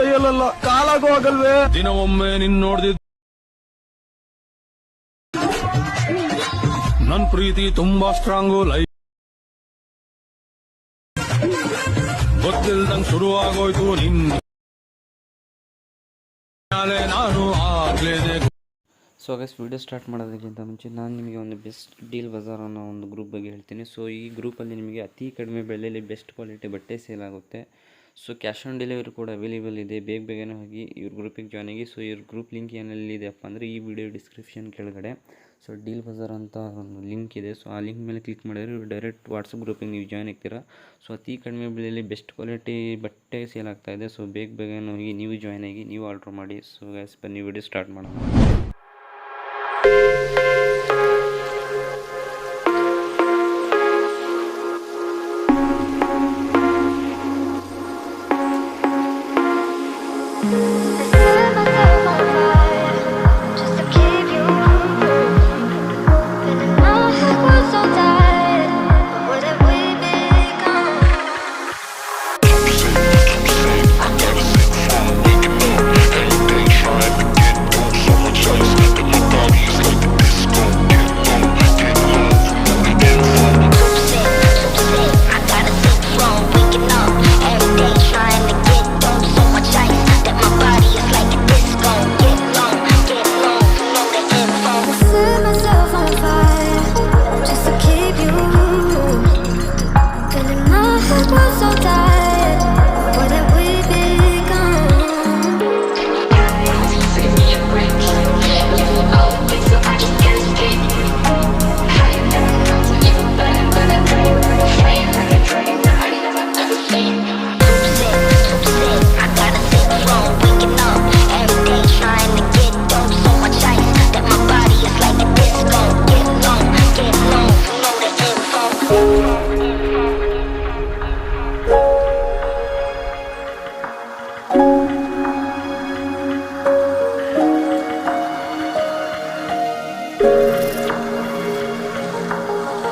ಕೈಯಲ್ಲ ಕಾಲಾಗೂ ಆಗಲ್ವೇ? ದಿನವೊಮ್ಮೆ ನಿನ್ ನೋಡ್ದಿದ್ ನನ್ ಪ್ರೀತಿ ತುಂಬಾ ಸ್ಟ್ರಾಂಗು ಲೈ ಗೊತ್ತಿಲ್ದಂಗ್ ಶುರು ಆಗೋಯ್ತು ನಿನ್ನೆ ನಾನು ಆಗ್ಲೇ ಸೊ ಗೈಸ್ ವಿಡಿಯೋ ಸ್ಟಾರ್ಟ್ ಮಾಡೋದಕ್ಕಿಂತ ಮುಂಚೆ ನಾನು ನಿಮಗೆ ಒಂದು ಬೆಸ್ಟ್ ಡೀಲ್ ಬಜಾರ್ ಅನ್ನೋ ಒಂದು ಗ್ರೂಪ್ ಬಗ್ಗೆ ಹೇಳ್ತೀನಿ. ಸೊ ಈ ಗ್ರೂಪಲ್ಲಿ ನಿಮಗೆ ಅತಿ ಕಡಿಮೆ ಬೆಲೆಯಲ್ಲಿ ಬೆಸ್ಟ್ ಕ್ವಾಲಿಟಿ ಬಟ್ಟೆ ಸೇಲ್ ಆಗುತ್ತೆ. ಸೊ ಕ್ಯಾಶ್ ಆನ್ ಡೆಲಿವರಿ ಕೂಡ ಅವೈಲೇಬಲ್ ಇದೆ. ಬೇಗ ಬೇಗನೆ ಹೋಗಿ ಇವ್ರ ಗ್ರೂಪಿಗೆ ಜಾಯ್ನ್ ಆಗಿ. ಸೊ ಇವ್ರ ಗ್ರೂಪ್ ಲಿಂಕ್ ಏನಲ್ಲಿದೆಯಪ್ಪ ಅಂದರೆ ಈ ವಿಡಿಯೋ ಡಿಸ್ಕ್ರಿಪ್ಷನ್ ಕೆಳಗಡೆ. ಸೊ ಡೀಲ್ ಬಜಾರ್ ಅಂತ ಒಂದು ಲಿಂಕ್ ಇದೆ. ಸೊ ಆ ಲಿಂಕ್ ಮೇಲೆ ಕ್ಲಿಕ್ ಮಾಡಿದ್ರೆ ಇವ್ರು ಡೈರೆಕ್ಟ್ ವಾಟ್ಸಪ್ ಗ್ರೂಪಿಗೆ ನೀವು ಜಾಯ್ನ್ ಆಗ್ತೀರಾ? ಸೊ ಅತಿ ಕಡಿಮೆ ಬೆಲೆಯಲ್ಲಿ ಬೆಸ್ಟ್ ಕ್ವಾಲಿಟಿ ಬಟ್ಟೆ ಸೇಲ್ ಆಗ್ತಾಯಿದೆ ಸೊ ಬೇಗ ಬೇಗನೆ ಹೋಗಿ ನೀವು ಜಾಯ್ನ್ ಆಗಿ ನೀವು ಆರ್ಡ್ರ್ ಮಾಡಿ. ಸೊ ಗ್ಯಾಸ್ ಬನ್ನಿ ವಿಡಿಯೋ ಸ್ಟಾರ್ಟ್ ಮಾಡೋಣ.